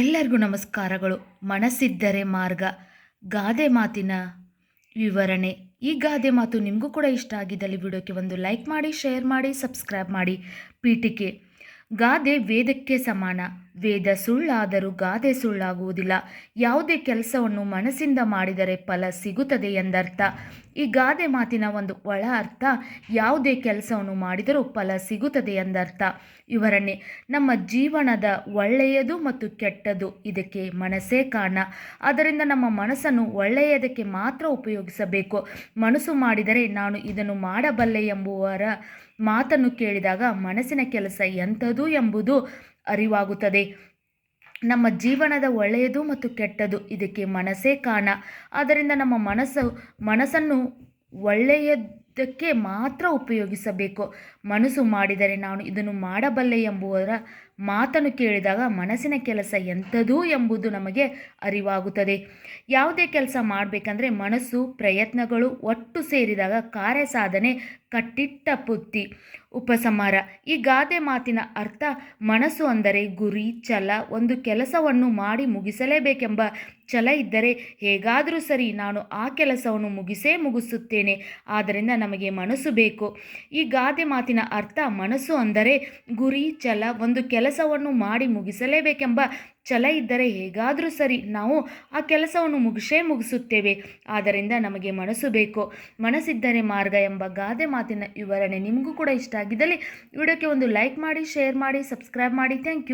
ಎಲ್ಲರಿಗೂ ನಮಸ್ಕಾರಗಳು. ಮನಸ್ಸಿದ್ದರೆ ಮಾರ್ಗ. ಗಾದೆ ಮಾತಿನ ವಿವರಣೆ. ಈ ಗಾದೆ ಮಾತು ನಿಮಗೂ ಕೂಡ ಇಷ್ಟ ಆಗಿದ್ದಲ್ಲಿ ವಿಡಿಯೋಕ್ಕೆ ಒಂದು ಲೈಕ್ ಮಾಡಿ, ಶೇರ್ ಮಾಡಿ, ಸಬ್ಸ್ಕ್ರೈಬ್ ಮಾಡಿ. ಪೀಠಿಕೆ. ಗಾದೆ ವೇದಕ್ಕೆ ಸಮಾನ. ವೇದ ಸುಳ್ಳಾದರೂ ಗಾದೆ ಸುಳ್ಳಾಗುವುದಿಲ್ಲ. ಯಾವುದೇ ಕೆಲಸವನ್ನು ಮನಸ್ಸಿಂದ ಮಾಡಿದರೆ ಫಲ ಸಿಗುತ್ತದೆ ಎಂದರ್ಥ. ಈ ಗಾದೆ ಮಾತಿನ ಒಂದು ಒಳ ಅರ್ಥ, ಯಾವುದೇ ಕೆಲಸವನ್ನು ಮಾಡಿದರೂ ಫಲ ಸಿಗುತ್ತದೆ ಎಂದರ್ಥ. ಇವರನ್ನೇ ನಮ್ಮ ಜೀವನದ ಒಳ್ಳೆಯದು ಮತ್ತು ಕೆಟ್ಟದು ಇದಕ್ಕೆ ಮನಸ್ಸೇ ಕಾರಣ. ಆದ್ದರಿಂದ ನಮ್ಮ ಮನಸ್ಸನ್ನು ಒಳ್ಳೆಯದಕ್ಕೆ ಮಾತ್ರ ಉಪಯೋಗಿಸಬೇಕು. ಮನಸ್ಸು ಮಾಡಿದರೆ ನಾನು ಇದನ್ನು ಮಾಡಬಲ್ಲೆ ಎಂಬುವರ ಮಾತನ್ನು ಕೇಳಿದಾಗ ಮನಸ್ಸಿನ ಕೆಲಸ ಎಂಥದ್ದು ಎಂಬುದು ಅರಿವಾಗುತ್ತದೆ. ನಮ್ಮ ಜೀವನದ ಒಳ್ಳೆಯದು ಮತ್ತು ಕೆಟ್ಟದು ಇದಕ್ಕೆ ಮನಸ್ಸೇ ಕಾರಣ. ಆದ್ದರಿಂದ ನಮ್ಮ ಮನಸ್ಸು, ಮನಸ್ಸನ್ನು ಒಳ್ಳೆಯದಕ್ಕೆ ಮಾತ್ರ ಉಪಯೋಗಿಸಬೇಕು. ಮನಸ್ಸು ಮಾಡಿದರೆ ನಾನು ಇದನ್ನು ಮಾಡಬಲ್ಲೆ ಎಂಬುವರ ಮಾತನ್ನು ಕೇಳಿದಾಗ ಮನಸ್ಸಿನ ಕೆಲಸ ಎಂಥದ್ದು ಎಂಬುದು ನಮಗೆ ಅರಿವಾಗುತ್ತದೆ. ಯಾವುದೇ ಕೆಲಸ ಮಾಡಬೇಕಂದ್ರೆ ಮನಸ್ಸು, ಪ್ರಯತ್ನಗಳು ಒಟ್ಟು ಸೇರಿದಾಗ ಕಾರ್ಯ ಸಾಧನೆ ಕಟ್ಟಿಟ್ಟ ಬುತ್ತಿ ಉಪಸಂಹಾರ. ಈ ಗಾದೆ ಮಾತಿನ ಅರ್ಥ ಮನಸ್ಸು ಅಂದರೆ ಗುರಿ, ಛಲ, ಒಂದು ಕೆಲಸವನ್ನು ಮಾಡಿ ಮುಗಿಸಲೇಬೇಕೆಂಬ ಛಲ ಇದ್ದರೆ ಹೇಗಾದರೂ ಸರಿ ನಾನು ಆ ಕೆಲಸವನ್ನು ಮುಗಿಸೇ ಮುಗಿಸುತ್ತೇನೆ. ಆದ್ದರಿಂದ ನಮಗೆ ಮನಸ್ಸು ಬೇಕು. ಈ ಗಾದೆ ಮಾತಿನ ಅರ್ಥ ಮನಸ್ಸು ಅಂದರೆ ಗುರಿ, ಛಲ, ಒಂದು ಕೆಲಸವನ್ನು ಮಾಡಿ ಮುಗಿಸಲೇಬೇಕೆಂಬ ಛಲ ಇದ್ದರೆ ಹೇಗಾದರೂ ಸರಿ ನಾವು ಆ ಕೆಲಸವನ್ನು ಮುಗಿಸೇ ಮುಗಿಸುತ್ತೇವೆ. ಆದ್ದರಿಂದ ನಮಗೆ ಮನಸ್ಸು ಬೇಕು. ಮನಸ್ಸಿದ್ದರೆ ಮಾರ್ಗ ಎಂಬ ಗಾದೆ ಮಾತಿನ ವಿವರಣೆ ನಿಮಗೂ ಕೂಡ ಇಷ್ಟ ಆಗಿದ್ದಲ್ಲಿ ವಿಡಿಯೋಕ್ಕೆ ಒಂದು ಲೈಕ್ ಮಾಡಿ, ಶೇರ್ ಮಾಡಿ, ಸಬ್ಸ್ಕ್ರೈಬ್ ಮಾಡಿ. Thank you.